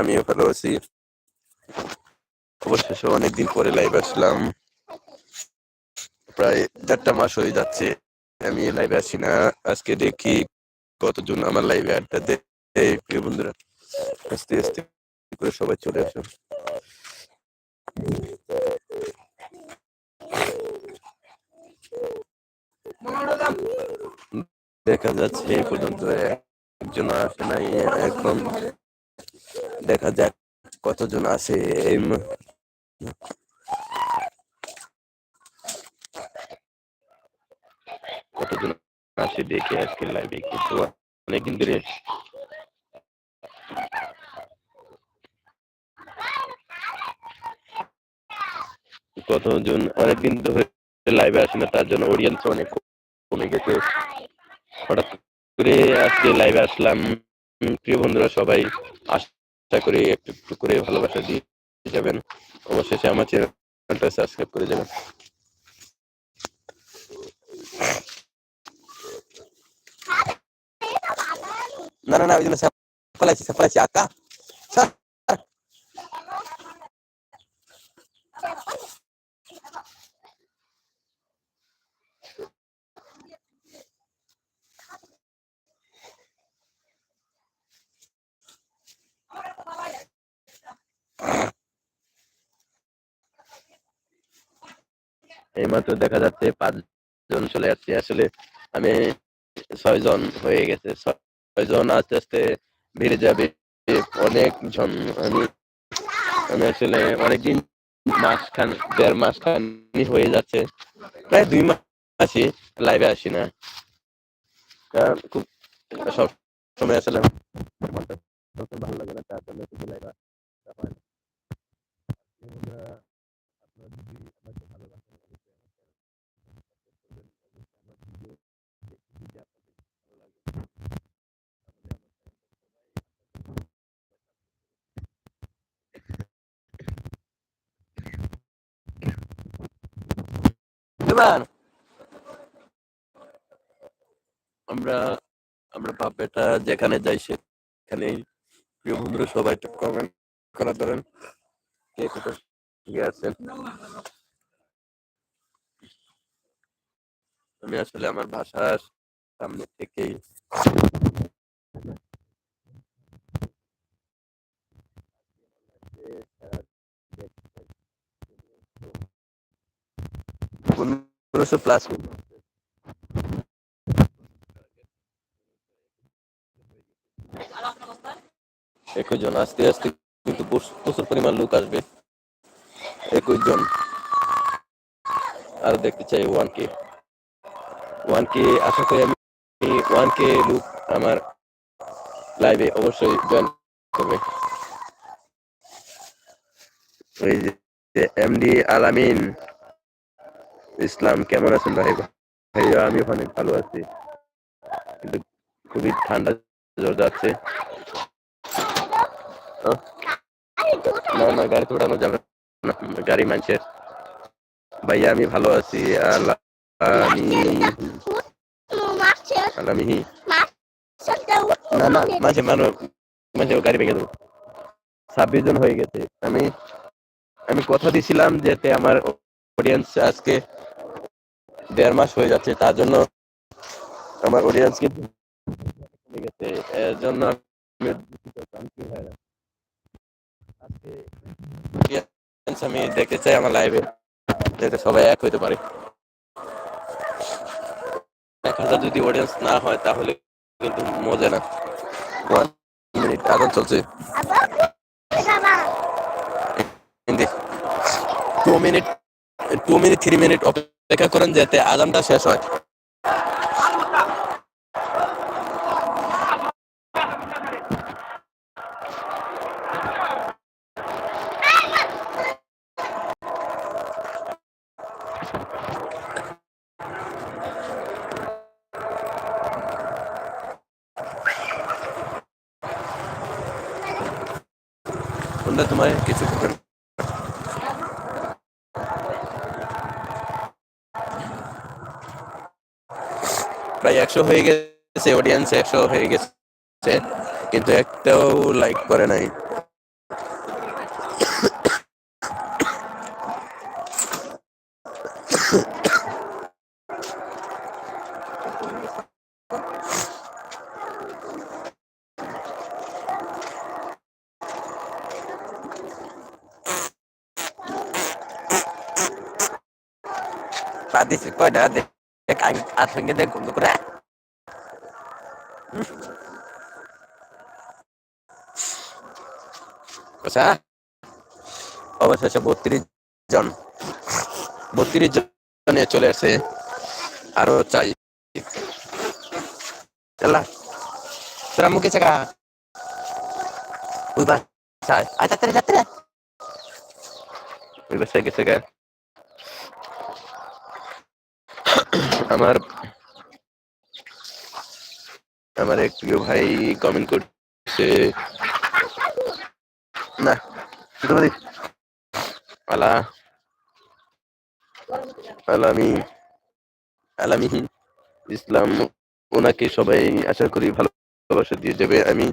আমিও ভালো আছি। অবশেষে অনেকদিন পরে লাইভ আসলাম। প্রায় চারটা মাস হয়ে যাচ্ছে, আমি লাইভে আসি না। আজকে দেখি কতজন আমার লাইভে আড্ডা দেয়। প্রিয় বন্ধুরা, আস্তে আস্তে করে সবাই চলে আসো দেখা যাচ্ছে এই পর্যন্ত একজন আসে নাই, এখন দেখা যাক কতজন আসে এই কতজন আসে দেখে আজকে লাইভে কিন্তু অনেকদিন ধরে। কতজন অনেকদিন ধরে লাইভে আসে না, তার জন্য অডিয়েন্স অনেক কমে গেছে। হঠাৎ করে আজকে লাইভে আসলাম। প্রিয় বন্ধুরা সবাই আশা করি একটু একটু করে ভালোবাসা দিয়ে যাবেন। অবশেষে আমার চ্যানেলটা সাবস্ক্রাইব করে যাবেন। না না না, ওই জন্য সাপ্লাইছি সাপ্লাইছি আকা এইমাত্র দেখা যাচ্ছে পাঁচজন চলে যাচ্ছে। আসলে আমি ছয় জন হয়ে গেছে। ছয় জন আস্তে আস্তে বেড়ে যাবে। অনেক জন আমি আমি আসলে অনেকদিন মাস খান দেড় মাস খানি হয়ে যাচ্ছে। প্রায় দুই মাসই লাইভে আসি না। কারণ খুব সব সময় আসলে ভালো লাগে না। তার জন্য লাইভে হয় না। আপনারা যদি আমাকে ভালোবাসেন অবশ্যই আমার channel subscribe করবেন। অবশ্যই আমার ভিডিও দেখতে যদি আপনাদের ভালো লাগে তাহলে আমার channel সবাই এবার আমরা আমরা বাপ যেখানে যাই সেখানে প্রিয় বন্ধুরা সবাই একটু কমেন্ট করা ধরেন। কে কোথায় আছেন? আমি আসলে আমার ভাষার সামনে থেকেই পনেরোশো প্লাস একুশ জন আস্তে আস্তে কিন্তু প্রচুর পরিমাণ লোক আসবে। একুশ জন। আর দেখতে চাই ওয়ান কে। ওয়ান কে, আশা করি আমি ওয়ান কে লোক আমার লাইভে অবশ্যই জয়েন করবে। ওই যে এমডি আলামিন ইসলাম কেমন আছেন ভাই? ভাইয়া, আমি ওখানে ভালো আছি। কিন্তু খুবই ঠান্ডা জ্বর যাচ্ছে। না না গাড়িতে উঠানো যাবে না। গাড়ি মানুষের ভাইয়া, আমি ভালো আছি। আল্লাহ, আমি না না, মাঝে মানো মাঝে গাড়ি ভেঙে দেবো। ছাব্বিশ জন হয়ে গেছে। আমি আমি কথা দিছিলাম যাতে আমার অডিয়েন্স আজকে দেড় মাস হয়ে যাচ্ছে তার জন্য আমার অডিয়েন্স কিন্তু কমে গেছে। এর জন্য আমি দুঃখিত, চাই আমার লাইভে যাতে সবাই এক হইতে পারে। এক হাজার যদি অডিয়েন্স না হয় তাহলে কিন্তু মজা না। ওয়ান মিনিট আদান চলছে। Two minute two minute three minute অপেক্ষা করেন যাতে আজানটা শেষ হয় বন্ধু তোমার কিছু প্রায় একশো হয়ে গেছে অডিয়েন্স একশো হয়ে গেছে, কিন্তু একটাও লাইক করে নাই। পাতিস কয়টা? দেখ বন্ধ আচ্ছা। অবশেষে বত্রিশ জন, বত্রিশ জনে চলে আসে। আরও চাই। চলা তোরা মুখে চাকা। ওই বাসায় আয় তাড়াতাড়ি তাড়াতাড়ি। গেছে গা। আমার আমার এক প্রিয় ভাই কমেন্ট করছে, না আলা, আলামি আলামি ইসলাম, ওনাকে সবাই আশা করি ভালোবাসা দিয়ে যাবে। আমি,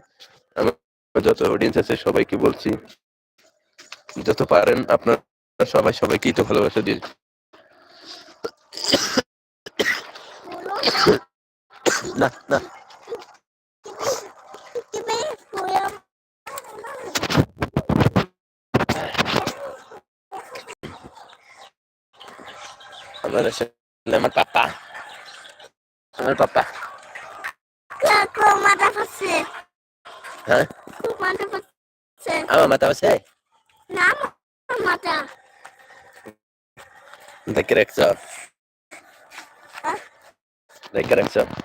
আমার যত অডিয়েন্স আছে সবাইকে বলছি, যত পারেন আপনার সবাই সবাইকেই তো ভালোবাসা দিয়ে না না আমার আসলে আমার পাপা আমার পাপা Kakak mata pasir. হ্যাঁ Mata pasir. আমার মাথা আছে Nama mata. দেখে রাখছ দেখে রাখছ Aku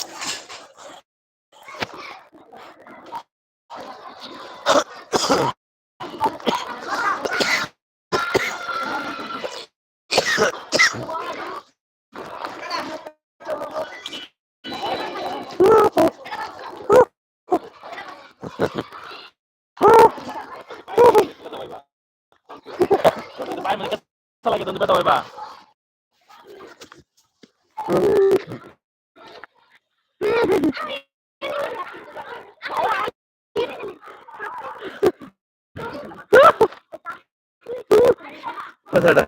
Nandun ba tao iba? Pasada.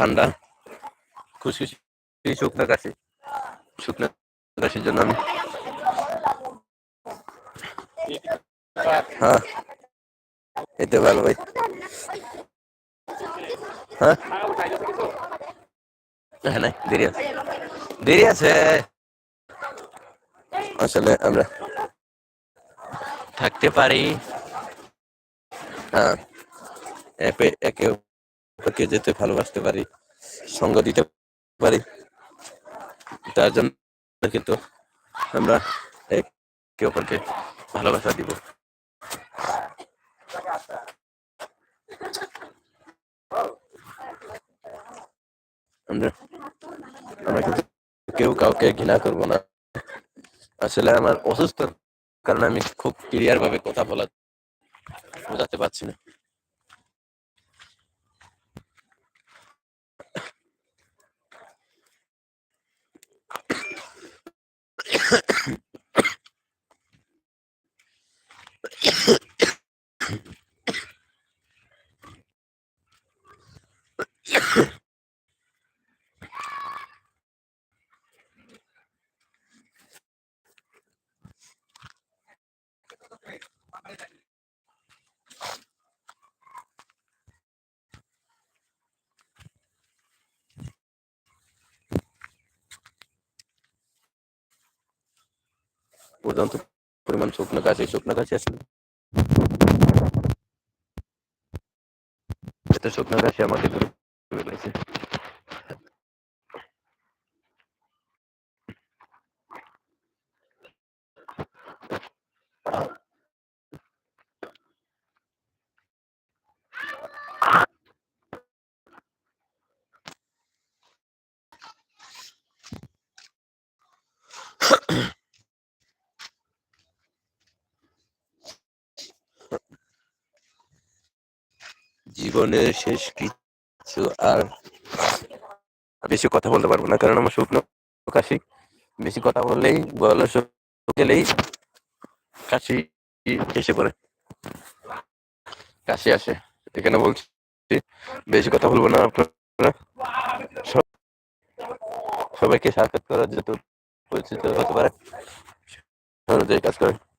ঠান্ডা খুশি শুকনো কাশি শুকনো কাশির জন্য আমি। হ্যাঁ এতে ভালো ভাই। হ্যাঁ? হ্যাঁ দেরি আছে। দেরি আছে। আসলে আমরা থাকতে পারি। হ্যাঁ একে অপরকে যেতে ভালোবাসতে পারি, সঙ্গ দিতে পারি। তার জন্য কিন্তু আমরা একে অপরকে ভালোবাসা দিব। আমরা আমরা কিন্তু কেউ কাউকে ঘৃণা করব না। আসলে আমার অসুস্থ, কারণে আমি খুব ক্লিয়ার ভাবে কথা বলা বোঝাতে পারছি না। Yeah. পর্যন্ত পরিমাণ শুকনো গাছে শুকনো গাছে আসলে এত শুকনো গাছে আমাকে ধরে ফেলেছে জীবনের শেষ কিছু আর বেশি কথা বলতে পারব না, কারণ আমার শুকনো কাশি। বেশি কথা বললেই গলা শুকেলেই কাশি এসে পড়ে। কাশি আসে, এখানে বলছি, বেশি কথা বলব না আপনারা। সব- সবাইকে সাক্ষাৎ করার যত পরিচিত হতে পারে কাজ করে।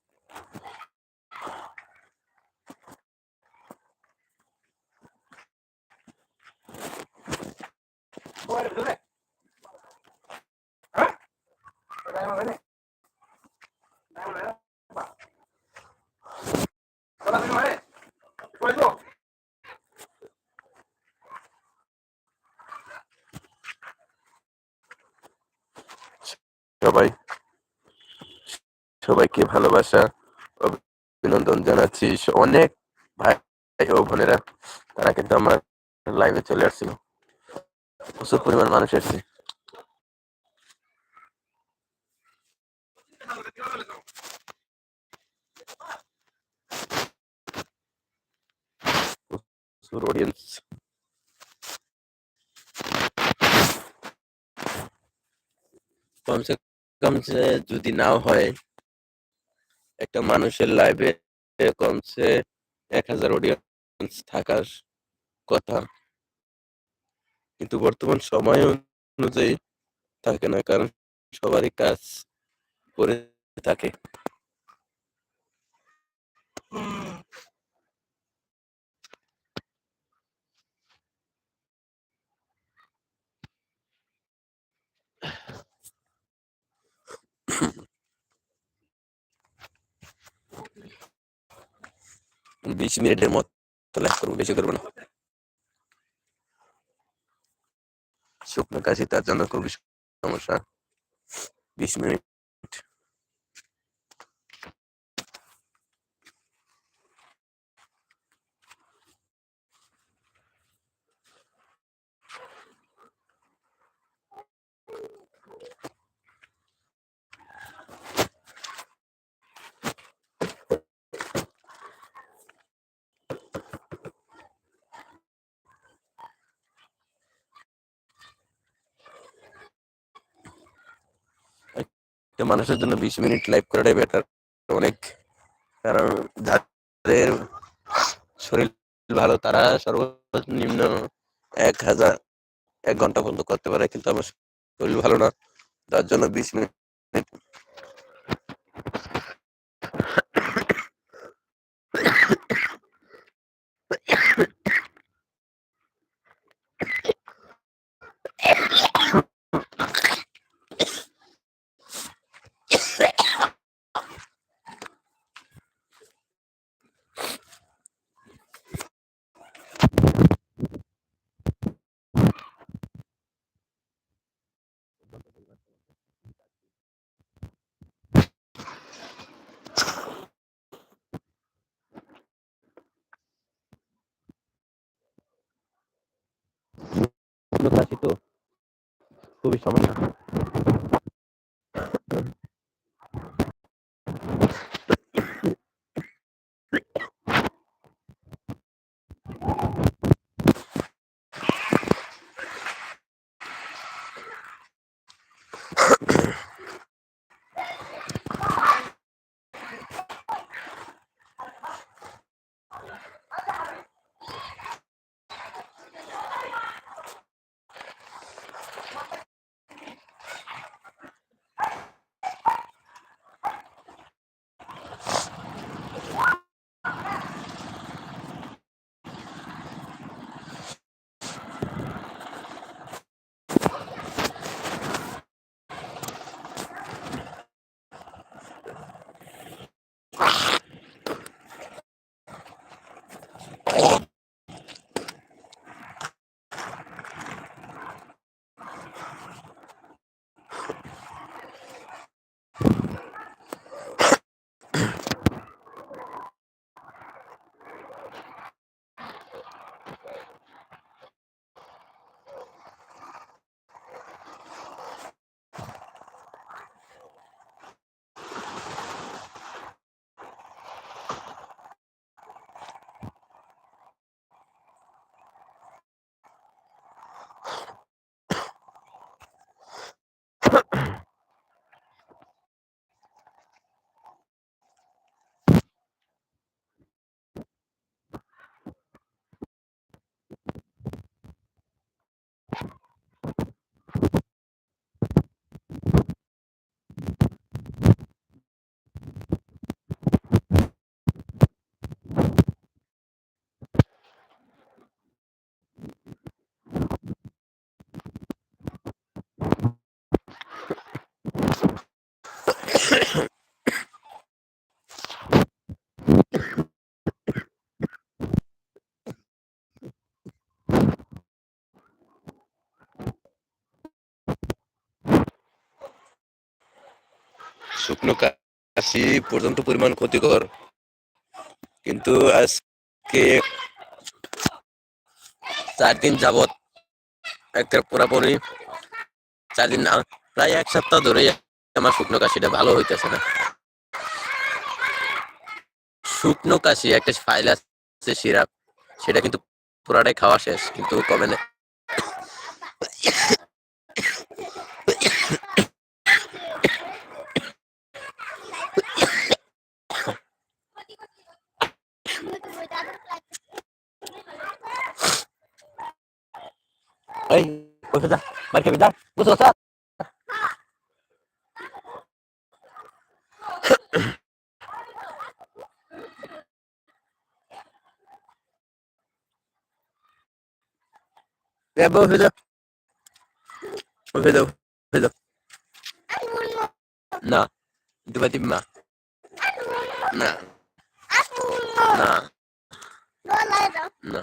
সবাই, সবাইকে ভালোবাসা, অভিনন্দন জানাচ্ছি। অনেক ভাই ও বোনেরা, তারা কিন্তু আমার লাইভে চলে আসছিল। প্রচুর পরিমাণ মানুষ এসেছে। প্রচুর অডিয়েন্স কমসে কম যদি নাও হয়, একটা মানুষের লাইভে কমসে এক হাজার অডিয়েন্স থাকার কথা। কিন্তু বর্তমান সময় অনুযায়ী থাকে না, কারণ সবারই কাজ করে থাকে। বিশ মিনিটের মতো লাইভ করব, বেশি করব না। শুকনো কাশি তার জন্য খুবই সমস্যা। বিশ মিনিট মানুষের জন্য বিশ মিনিট লাইভ করাটাই বেটার অনেক কারণ যাদের শরীর ভালো, তারা সর্বনিম্ন এক হাজার, এক ঘণ্টা পর্যন্ত করতে পারে, কিন্তু আমার শরীর ভালো না, তার জন্য বিশ মিনিট শুকনো কাশি তো। খুবই সমস্যা। শুকনো কাশি পর্যন্ত পরিমাণ ক্ষতিকর। কিন্তু আজকে চার দিন যাবত একটা পুরাপুরি চার দিন না, প্রায় এক সপ্তাহ ধরে আমার শুকনো কাশিটা ভালো হইতেছে না। শুকনো কাশি, একটা ফাইল আছে সিরাপ, সেটা কিন্তু পুরাটাই খাওয়া শেষ, কিন্তু কমে না এই বসে যা বাড়ি খাবি যা বুঝছ স্যার Ya, বসে যা। বসে যাও বসে যাও না দিবা দিবা না। না না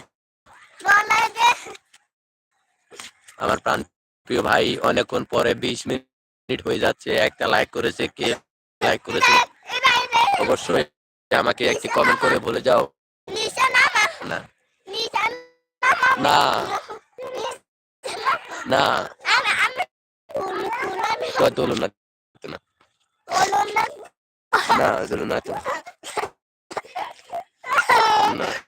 আমার প্রাণ প্রিয় ভাই অনেকক্ষণ পরে বিশ মিনিট হয়ে যাচ্ছে। একটা লাইক করেছে, কে লাইক করেছে? অবশ্যই আমাকে একটি কমেন্ট করে বলে যাও। না। না। না। না। না না না।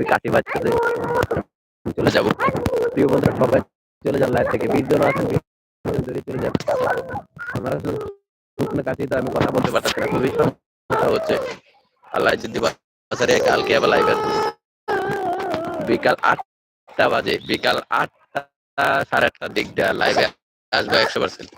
খুবই কাটি বাচ্চাদের চলে যাব। প্রিয় বন্ধুরা, সবাই চলে যান লাইফ থেকে। বিশ জন আছেন চলে যান। আমার শুকনো কাটি তো আমি কথা বলতে পারতেছি না, খুবই সমস্যা হচ্ছে। আল্লাহ যদি বাজারে কালকে আবার লাইভ বিকাল আটটা বাজে, বিকাল আটটা সাড়ে আটটার দিক দিয়ে লাইভে আসবে একশো পার্সেন্ট